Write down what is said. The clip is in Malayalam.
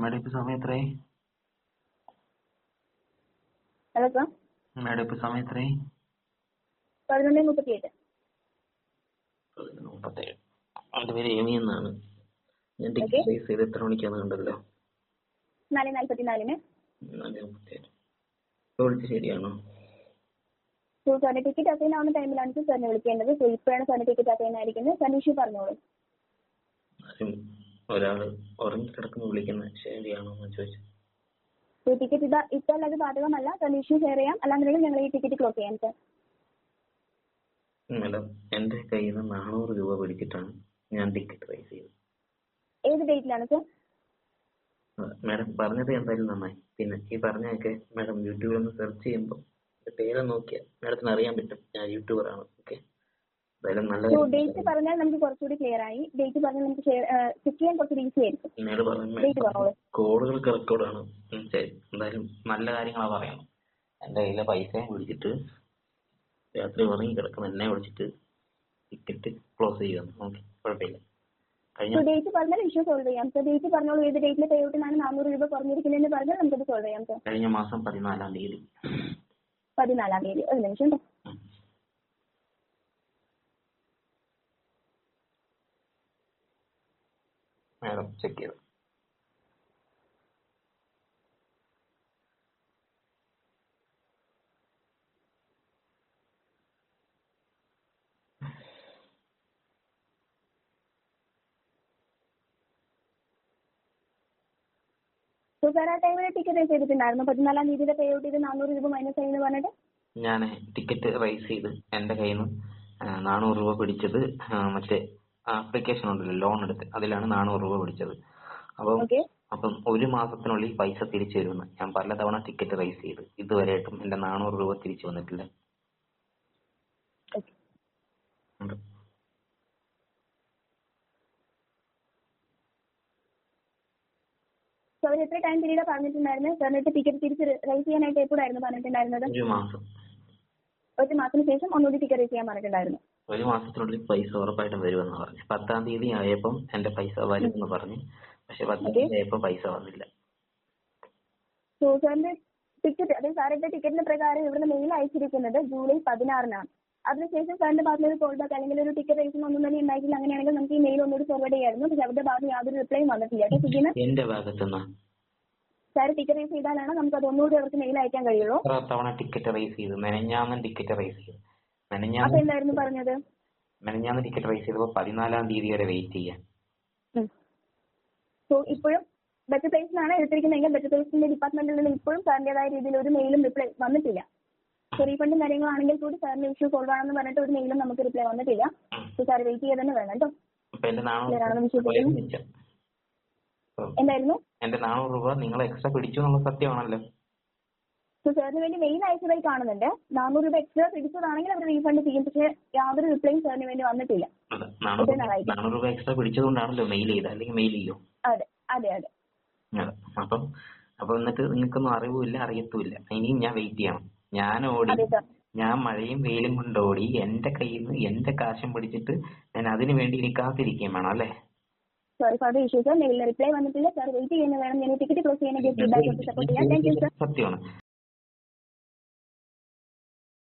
മാഡം ഇപ്പൊ സമയം എത്രയായി? മാഡം ഇപ്പൊ സമയം എത്രയായി? മുപ്പത്തേഴ് പേര് എമി എന്നാണ് ഞാൻ ടിക്കറ്റ് ചെയ്ത് എത്ര മണിക്കാന്ന് കണ്ടല്ലോ വിളിച്ച് ശരിയാണോ? സോ ടിക്കറ്റ് അസൈൻ ആവുന്ന ടൈമിലാണ് സാറിനെ വിളിക്കേണ്ടത്. ഇപ്പോഴാണ് ടിക്കറ്റ് അസൈൻ ആയിരിക്കുന്നത്. സാറിന് ഇഷ്യൂ പറഞ്ഞോളൂ. ഒരാൾ ഉറങ്ങി കിടക്കുമ്പോൾ വിളിക്കുന്നത് ശരിയാണോ എന്ന് ചോദിച്ചു. ഈ ടിക്കറ്റ് ഇതാ ഇപ്പോൾ അത് ബാധകമല്ല. കണ്ടീഷൻ ഷെയർ ചെയ്യാം. അല്ലാന്നുണ്ടെങ്കിൽ ഞങ്ങൾ ഈ ടിക്കറ്റ് ക്ലോസ് ചെയ്യാം സാർ മാഡം എന്റെ കയ്യിൽ നിന്ന് നാനൂറ് രൂപ പിടിച്ചിട്ടാണ് ഞാൻ ടിക്കറ്റ് റൈസ് ചെയ്തത്. ഏത് ഡേറ്റിലാണ് സാർ മാഡം പറഞ്ഞത് എന്തായാലും നന്നായി. പിന്നെ ഈ പറഞ്ഞൊക്കെ മാഡം യൂട്യൂബിൽ ഒന്ന് സെർച്ച് ചെയ്യുമ്പോൾ പേര് നോക്കിയാൽ മാഡത്തിന് അറിയാൻ പറ്റും. ഞാൻ ഓക്കെ? എന്തായാലും നല്ല സോ ഡേറ്റ് പറഞ്ഞാൽ നമുക്ക് കുറച്ചുകൂടി ക്ലിയർ ആയി. ഡേറ്റ് പറഞ്ഞാൽ നമുക്ക് ചെക്ക് ചെയ്യാൻ കുറച്ചുകൂടി ഈസി ആയിരിക്കും. ഡേറ്റ് പറഞ്ഞോളൂ. കോളുകൾക്ക് റെക്കോർഡാണ് എന്തായാലും നല്ല കാര്യങ്ങളാ പറയണം. എന്റെ കയ്യിലെ പൈസയും പിടിച്ചിട്ട് രാത്രി ഉറങ്ങി കിടക്കുന്ന എന്നെ വിളിച്ചിട്ട് ടിക്കറ്റ് ക്ലോസ് ചെയ്യുകയാണ് ഓക്കേ കുഴപ്പമില്ല. കഴിഞ്ഞ? ഡേറ്റ് പറഞ്ഞാൽ ഇഷ്യൂ സോൾവ് ചെയ്യാം. സോ ഡേറ്റ് പറഞ്ഞോളൂ. ഏത് ഡേറ്റിലെ പേ ഔട്ടിനാണ് നാനൂറ് രൂപ കുറഞ്ഞിരിക്കുന്നതെന്ന് പറഞ്ഞാൽ നമുക്കത് സോൾവ് ചെയ്യാം. സാർ കഴിഞ്ഞ മാസം പതിനാലാം തീയതി. പതിനാലാം തീയതി. ഒരു നിമിഷം ട്ടോ. മാഡം ചെക്ക് ചെയ്തു. സോ സാർ ആ ടൈമിൽ ടിക്കറ്റ് റേസ് ചെയ്തിട്ടുണ്ടായിരുന്നു. പതിനാലാം തീയതിയുടെ പേ ഔട്ട് ചെയ്ത് നാനൂറ് രൂപ മൈനസ് ആയി എന്ന് പറഞ്ഞിട്ട്? ഞാൻ ടിക്കറ്റ് റൈസ് ചെയ്ത് എന്റെ കയ്യിൽ നിന്ന് നാനൂറ് രൂപ പിടിച്ചത് മറ്റേ ആപ്ലിക്കേഷൻ ഉണ്ടല്ലോ ലോൺ എടുത്ത്. അതിലാണ് നാനൂറ് രൂപ പിടിച്ചത്. അപ്പം ഓക്കെ അപ്പം ഒരു മാസത്തിനുള്ളിൽ പൈസ തിരിച്ചു തരുമെന്ന്. ഞാൻ പലതവണ ടിക്കറ്റ് റൈസ് ചെയ്ത്. ഇതുവരെയായിട്ടും എന്റെ നാനൂറ് രൂപ തിരിച്ചു വന്നിട്ടില്ല. ഓക്കെ ഉണ്ട്. സോ അവർ എത്ര ടൈം പീരീഡ് പറഞ്ഞിട്ടുണ്ടായിരുന്നത് സാറിന് ടിക്കറ്റ് തിരിച്ച് റൈസ് ചെയ്യാനായിട്ട് എപ്പോഴായിരുന്നു പറഞ്ഞിട്ടുണ്ടായിരുന്നത്? ഒരു മാസം. ഒരു മാസത്തിന് ശേഷം ഒന്നുകൂടി ടിക്കറ്റ് റൈസ് ചെയ്യാൻ പറഞ്ഞിട്ടുണ്ടായിരുന്നു. ഒരു മാസത്തിനുള്ളിൽ പൈസ ഉറപ്പായിട്ടും വരുമെന്ന് പറഞ്ഞു. പത്താം തീയതി ആയപ്പം എന്റെ പൈസ വരും എന്ന് പറഞ്ഞു. പക്ഷെ പത്താം. തീയതി ആയപ്പോൾ പൈസ വന്നില്ല. സാറിന്റെ ടിക്കറ്റ് അതായത് സാറിന്റെ ടിക്കറ്റിന്റെ പ്രകാരം ഇവിടുന്ന് മെയിൽ അയച്ചിരിക്കുന്നത് ജൂലൈ പതിനാറിനാണ്. അതിനുശേഷം സാറിന്റെ ഭാഗത്ത് ഒരു കോൾ ബാക്ക് അല്ലെങ്കിൽ ഒരു ടിക്കറ്റ് റേസിംഗ് ഒന്നും തന്നെ ഉണ്ടായിട്ടില്ല. അങ്ങനെയാണെങ്കിൽ നമുക്ക് ഈ മെയിൽ ഒന്നുകൂടി ഫോർവേഡ് ചെയ്യായിരുന്നു. പക്ഷെ അവരുടെ ഭാഗത്ത് യാതൊരു റിപ്ലൈയും വന്നിട്ടില്ല. കേട്ടോ സുജീന? എന്റെ ഭാഗത്തുനിന്ന്? സാർ ടിക്കറ്റ് റേസ് ചെയ്താലാണ് നമുക്ക് അത് ഒന്നുകൂടി അവർക്ക് മെയിൽ അയക്കാൻ കഴിയുള്ളൂ. എത്ര തവണ ടിക്കറ്റ് റൈസ് ചെയ്തു? മെനഞ്ഞാന്ന് ടിക്കറ്റ് റൈസ് ചെയ്തു. മെനഞ്ഞാന്ന് ടിക്കറ്റ് റൈസ് ചെയ്തപ്പോ പതിനാലാം തീയതി വരെ വെയിറ്റ് ചെയ്യാൻ സോ ഇപ്പോഴും ബെറ്റർ പ്ലേസിനാണ് എടുത്തിരിക്കുന്നതെങ്കിൽ ബെറ്റർ പ്ലേസിന്റെ ഡിപ്പാർട്ട്മെന്റിൽ നിന്ന് ഇപ്പോഴും സാറിന്റേതായ രീതിയിൽ ഒരു മെയിലും റിപ്ലൈ വന്നിട്ടില്ല. കാര്യങ്ങളാണെങ്കിൽ കൂടി സാറിന്റെ ഇഷ്യൂ സോൾവ് ആണെന്ന് പറഞ്ഞിട്ട് ഒരു മെയിലും നമുക്ക് റിപ്ലൈ വന്നിട്ടില്ല. സാർ വെയിറ്റ് തന്നെ വേണം കേട്ടോ. എന്തായിരുന്നു? എന്റെ നാനൂറ് രൂപ നിങ്ങൾ എക്സ്ട്രാ പിടിച്ചു എന്നുള്ള സത്യമാണല്ലോ. സോ സാറിന് വേണ്ടി മെയിൽ ആയിട്ട് കാണുന്നുണ്ട്. നാനൂറ് രൂപ എക്സ്ട്രാ പിടിച്ചതാണെങ്കിൽ അവർ റീഫണ്ട് ചെയ്യും. പക്ഷേ യാതൊരു റിപ്ലൈയും സാറിന് വേണ്ടി വന്നിട്ടില്ല. നാനൂറ് രൂപ എക്സ്ട്രാ പിടിച്ചതുകൊണ്ടാണല്ലോ മെയിൽ ചെയ്തത്. അല്ലെങ്കിൽ മെയിൽ ചെയ്യോ? അതെ അതെ അതെ. അപ്പം അപ്പൊ എന്നിട്ട് നിങ്ങൾക്കൊന്നും അറിവുമില്ല അറിയത്തുമില്ല. ഇനിയും ഞാൻ വെയിറ്റ് ചെയ്യണം. ഞാൻ ഓടി ഞാൻ മഴയും വെയിലും കൊണ്ട് ഓടി എന്റെ കയ്യിൽ നിന്ന് എന്റെ കാശം പിടിച്ചിട്ട് ഞാൻ അതിന് വേണ്ടി ഇനി കാത്തിരിക്കുകയും വേണം അല്ലേ? Sorry for the issue sir മെയിലിൽ റിപ്ലൈ വന്നിട്ടില്ല. സാർ വെയിറ്റ് ചെയ്യുന്ന വേണം. ഞാൻ ടിക്കറ്റ് ക്ലോസ് ചെയ്യാൻ സപ്പോർട്ട് ചെയ്യാം. താങ്ക് യു സാർ സത്യമാണ്.